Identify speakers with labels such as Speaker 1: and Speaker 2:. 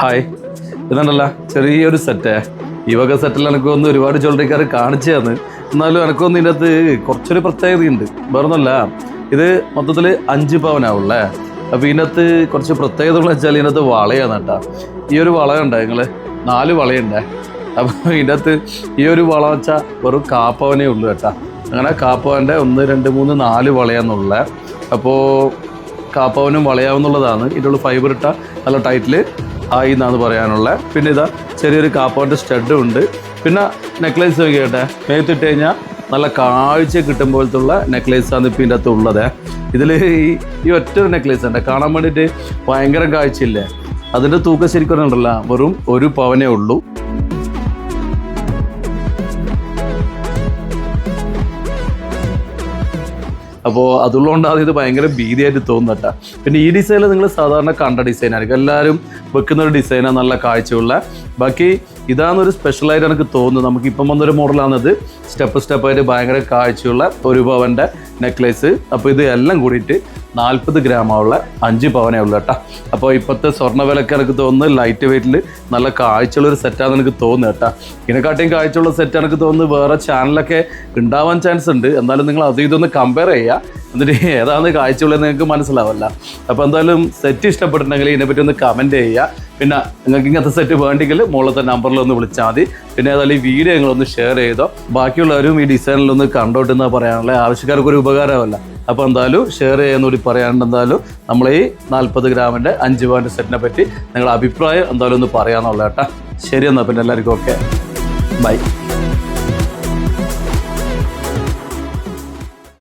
Speaker 1: Hi. ഇതുണ്ടല്ല ചെറിയൊരു സെറ്റേ ഈ വക സെറ്റിൽ എനിക്കൊന്ന് ഒരുപാട് ജ്വല്ലറിക്കാർ കാണിച്ചു തന്ന് എന്നാലും എനിക്കൊന്ന് ഇതിന്റെ അകത്ത് കുറച്ചൊരു പ്രത്യേകതയുണ്ട്. വേറൊന്നുമല്ല ഇത് മൊത്തത്തിൽ അഞ്ച് പവനാവുള്ളേ? അപ്പോൾ ഇതിനകത്ത് കുറച്ച് പ്രത്യേകതകൾ വെച്ചാൽ ഇതിനകത്ത് വളയാണ് കേട്ടോ. ഈ ഒരു വള ഉണ്ട് നിങ്ങൾ നാല് വളയുണ്ടേ? അപ്പോൾ ഇതിന്റെ അകത്ത് ഈ ഒരു വള വെച്ചാൽ വെറും കാപ്പവനേ ഉള്ളൂ കേട്ടോ. അങ്ങനെ കാപ്പവന്റെ ഒന്ന് രണ്ട് മൂന്ന് നാല് വളയാന്നുള്ളത് അപ്പോൾ കാപ്പവനും വളയാവുന്നുള്ളതാണ്. ഇതിലുള്ള ഫൈബർ ഇട്ട നല്ല ടൈറ്റിൽ ആയി എന്നാണ് പറയാനുള്ളത് പിന്നെ ഇതാ ചെറിയൊരു കാപ്പാവിന്റെ സ്റ്റഡും ഉണ്ട്. പിന്നെ നെക്ലേസ് നോക്കിയട്ടെ മേത്തിട്ട് കഴിഞ്ഞാൽ നല്ല കാഴ്ച കിട്ടുമ്പോഴത്തുള്ള നെക്ലേസ് ആണ് ഇപ്പം ഇതിന്റെ അകത്ത് ഉള്ളത്. ഇതിൽ ഈ ഒറ്റ നെക്ലേസ് ഉണ്ട് കാണാൻ വേണ്ടിയിട്ട് ഭയങ്കര കാഴ്ചയില്ലേ? അതിന്റെ തൂക്കം ശരിക്കും ഉണ്ടല്ല വെറും ഒരു പവനേ ഉള്ളൂ. അപ്പോൾ അതുള്ളതുകൊണ്ടാണ് ഇത് ഭയങ്കര ഭീതിയായിട്ട് തോന്നട്ട പിന്നെ ഈ ഡിസൈനിൽ നിങ്ങൾ സാധാരണ കണ്ട ഡിസൈൻ ആയിരിക്കും. എല്ലാവരും വെക്കുന്ന ഒരു ഡിസൈനാണ് നല്ല കാഴ്ചയുള്ള. ബാക്കി ഇതാണ് ഒരു സ്പെഷ്യലായിട്ട് എനിക്ക് തോന്നുന്നത്. നമുക്ക് ഇപ്പം വന്നൊരു മോഡലാണത് സ്റ്റെപ്പ് സ്റ്റെപ്പായിട്ട് ഭയങ്കര കാഴ്ചയുള്ള ഒരു പവന്റെ നെക്ലേസ് അപ്പോൾ ഇത് എല്ലാം കൂടിയിട്ട് നാൽപ്പത് ഗ്രാമുള്ള അഞ്ച് പവനേ ഉള്ളൂ കേട്ടോ. അപ്പോൾ ഇപ്പോഴത്തെ സ്വർണ വിലക്ക് എനിക്ക് തോന്നുന്നത് ലൈറ്റ് വെയിറ്റിൽ നല്ല കാഴ്ചയുള്ള ഒരു സെറ്റാണെന്ന് എനിക്ക് തോന്നുന്നു കേട്ടോ. ഇതിനെക്കാട്ടിയും കാഴ്ചയുള്ള സെറ്റ് എനിക്ക് തോന്നുന്നത് വേറെ ചാനലൊക്കെ ഉണ്ടാവാൻ ചാൻസ് ഉണ്ട്. എന്നാലും നിങ്ങൾ അത് ഇതൊന്ന് കമ്പയർ ചെയ്യുക. എന്നിട്ട് ഏതാണ് കാഴ്ചയുള്ളത് നിങ്ങൾക്ക് മനസ്സിലാവല്ല. അപ്പോൾ എന്തായാലും സെറ്റ് ഇഷ്ടപ്പെട്ടിട്ടുണ്ടെങ്കിൽ ഇതിനെപ്പറ്റി ഒന്ന് കമന്റ് ചെയ്യുക. പിന്നെ നിങ്ങൾക്ക് ഇങ്ങനത്തെ സെറ്റ് വേണ്ടെങ്കിൽ മുകളിലത്തെ നമ്പറിൽ ഒന്ന് വിളിച്ചാൽ മതി. പിന്നെ ഏതായാലും ഈ വീഡിയോ നിങ്ങളൊന്ന് ഷെയർ ചെയ്തോ. ബാക്കിയുള്ളവരും ഈ ഡിസൈനിലൊന്ന് കണ്ടോട്ടെന്ന് പറയാനുള്ള ആവശ്യക്കാർക്ക് ഒരു ഉപകാരമല്ല. അപ്പോൾ എന്തായാലും ഷെയർ ചെയ്യാന്നുകൂടി പറയാനുണ്ട് എന്തായാലും നമ്മൾ ഈ നാൽപ്പത് ഗ്രാമിന്റെ അഞ്ച് പവന്റെ സെറ്റിനെ പറ്റി നിങ്ങളുടെ അഭിപ്രായം എന്തായാലും ഒന്ന് പറയാമെന്നുള്ള കേട്ടോ. ശരി എന്നാൽ പിന്നെ എല്ലാവർക്കും ഓക്കെ ബൈ